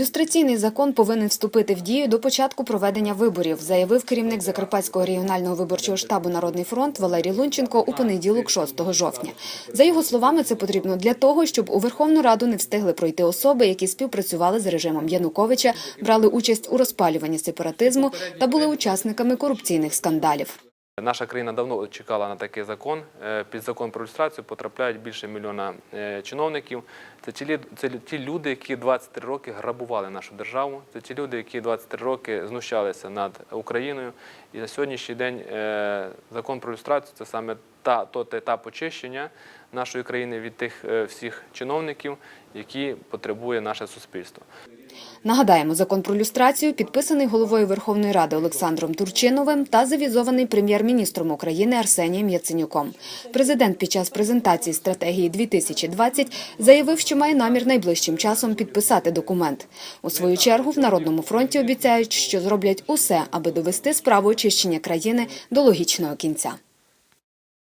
Люстраційний закон повинен вступити в дію до початку проведення виборів, заявив керівник Закарпатського регіонального виборчого штабу Народний фронт Валерій Лунченко у понеділок, 6 жовтня. За його словами, це потрібно для того, щоб у Верховну Раду не встигли пройти особи, які співпрацювали з режимом Януковича, брали участь у розпалюванні сепаратизму та були учасниками корупційних скандалів. Наша країна давно чекала на такий закон. Е, Під закон про люстрацію потрапляють більше мільйона е, чиновників. Це ті, це ті люди, які 23 роки грабували нашу державу. Це ті люди, які 23 роки знущалися над Україною. І на сьогоднішній день е, закон про люстрацію це саме та тот етап очищення нашої країни від тих всіх чиновників, які потребує наше суспільство. Нагадаємо, закон про люстрацію підписаний головою Верховної Ради Олександром Турчиновим та завізований прем'єр-міністром України Арсенієм Яценюком. Президент під час презентації стратегії 2020 заявив, що має намір найближчим часом підписати документ. У свою чергу в Народному фронті обіцяють, що зроблять усе, аби довести справу очищення країни до логічного кінця.